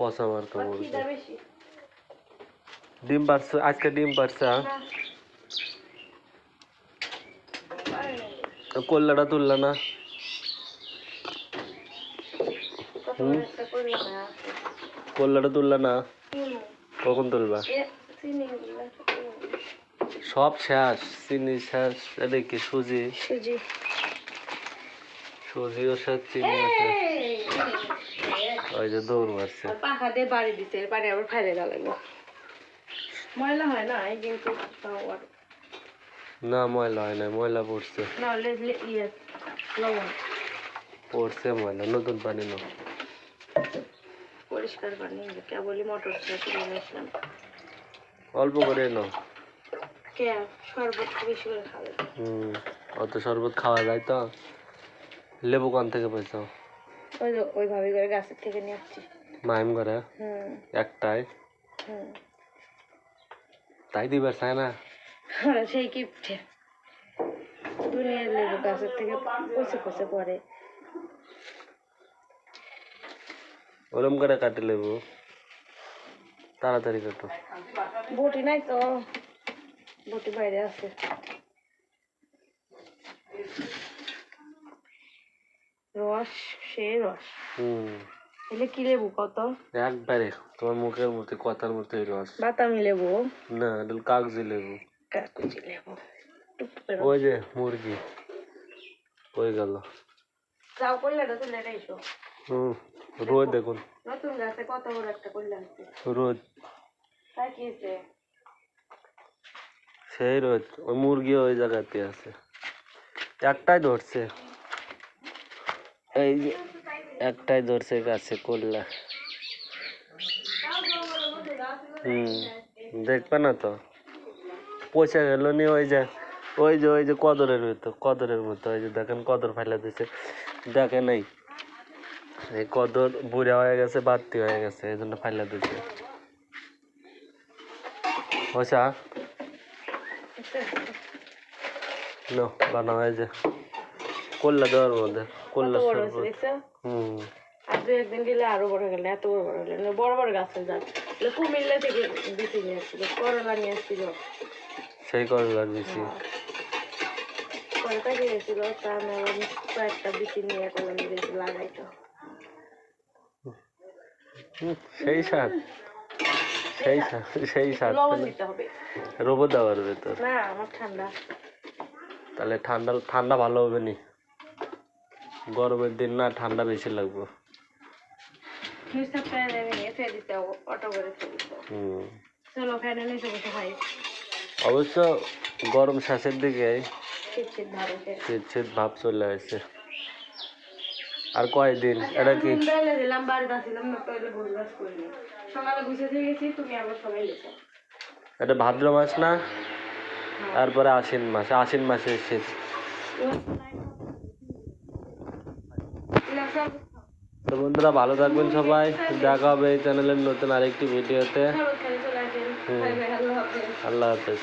পচা মার কামড় ডিম পারছ আজকে ডিম পারছে না। কল্লাটা তুললা না? কল্লাটা তুললা না? কখন তুলবা? চিনি। সব শেষ চিনি শেষ এটা কি সুজি। সুজি। সুজিও শেষ চিনিও শেষ। ওই যে দৌড় মারছে। পাখা দিয়ে বাড়ি দিতে পানি আবার ফাইলে গেল ময়লা হয় না কিন্তু তাও আর না ময়লা হয় না ময়লা পড়ছে। না ইয়ে লবণ। পড়ছে ময়লা নতুন পানি নো পরিষ্কার পানি কেবলই মোটর কিনে নিয়েছিলাম অল্প করে নো কে শরবত বেশি করে খাবে? হুম অত শরবত খাওয়া যায় তো। লেবু কান থেকে পয়সা ওই যে ওই ভাবি করে গাছের থেকে নিয়ে আসছি। মাইম করে হুম। একটাই? হুম। তাই দিবার চায় না? ওরা সেই কিপটে। দুনিয়ার লেবু গাছের থেকে পচে পচে পড়ে। ওরম করে কাটে লেবু। তাড়াতাড়ি কাটো। বটি নাই তো। বটি বাইরে আছে। রস সে রস। হুম। এলে কি লেবু কত একবারে তোমার মুখের মধ্যে কথার মধ্যে রস। বাতামি লেবু? না এটা কাগজি লেবু। কাকুচি লেবু। ওই যে মুরগি। ওই গেল। যাও কল্যাণটা তুলে এসো হুম রোদ দেখুন। নতুন গাছে কত বড় একটা কল্যাণ রোদ। সেই রোদ ওই মুরগি ওই জায়গাতে আছে। একটাই ধরছে। যে একটাই ধরছে গাছে করলা হুম, দেখবে না তো? পচে গেল নি ওই যে ওই যে ওই যে কদরের মতো কদরের মতো, ওই যে দেখেন কদর ফেলে দিছে। দেখে নাই? এই কদর বুড়া হয়ে গেছে, বাড়তি হয়ে গেছে, এই জন্য ফেলে দিছে। ওসা নো বানা হয়ে যে। করলা দেওয়ার মধ্যে করলা বড় হয়েছে হুম। আর দু একদিন গেলে আরও বড় গেলে এত বড় বড় হলে না বড় বড় গাছের জাত। এগুলো কুমিল্লা থেকে বেশি নিয়ে আসছিল করলা নিয়ে আসছিল। সেই করলার বেশি। করলা গিয়েছিল তা আমি কয়েকটা বেশি নিয়ে করলাম দিয়েছি লাগাইতো। সেই স্বাদ সেই স্বাদ সেই স্বাদ লবণ দিতে হবে। রোবো দেওয়ার ভেতর। না আমার ঠান্ডা। তাহলে ঠান্ডা ঠান্ডা ভালো হবে নি। গরমের দিন না, ঠান্ডা বেশি লাগবে। অবশ্য গরম শেষের দিকে শীত ভাব চলে আসছে আর কয়দিন? এটা কি? এটা ভাদ্র মাস না? তারপরে আশ্বিন মাস, আশ্বিন মাসে শীত। তো বন্ধুরা ভালো থাকবেন সবাই। দেখা হবে এই চ্যানেলের নতুন আরেকটি ভিডিওতে আল্লাহ হাফেজ।